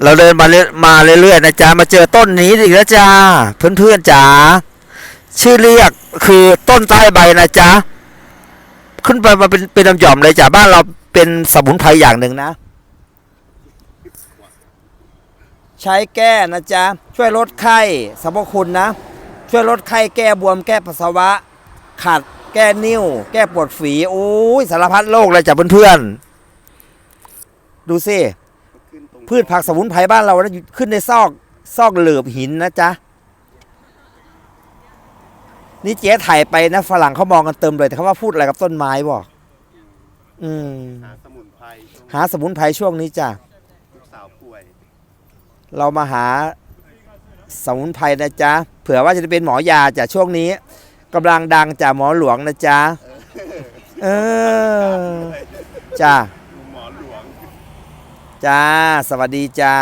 เราเดินมาเรื่อยมาเรื่อยๆนะจ๊ะมาเจอต้นนี้อีกแล้วจ้าเพื่อนๆจ๋าชื่อเรียกคือต้นใต้ใบนะจ๊ะขึ้นไปมาเป็นเป็นลำหย่อมเลยจ้ะบ้านเราเป็นสมุนไพรอย่างหนึ่งนะ ใช้แก้นะจ๊ะช่วยลดไข้สรรพคุณนะ ช่วยลดไข้แก้บวมแก้ปัสสาวะ ขัดแก้นิ่ว แก้ปวดฝีโอ้ยสารพัดโรคเลยจ้ะเพื่อนๆดูสิ พืชผักสมุนไพรบ้านเรานะอยู่ขึ้นในซอกซอกเหลือบหินนะจ๊ะนี่เจ๊ถ่ายไปนะฝรั่งเขามองกันเติมเลยแต่เขาว่าพูดอะไรกับต้นไม้บอกอืมหาสมุนไพรช่วงหาสมุนไพรช่วงนี้จ้ะลูกสาวป่วย เรามาหาสมุนไพรนะจ๊ะเผื่อว่าจะได้เป็นหมอยาจ้ะช่วงนี้กำลังดังจ้ะหมอหลวงนะจ๊ะเออจ้าหมอหลวง จ้า สวัสดีจ้า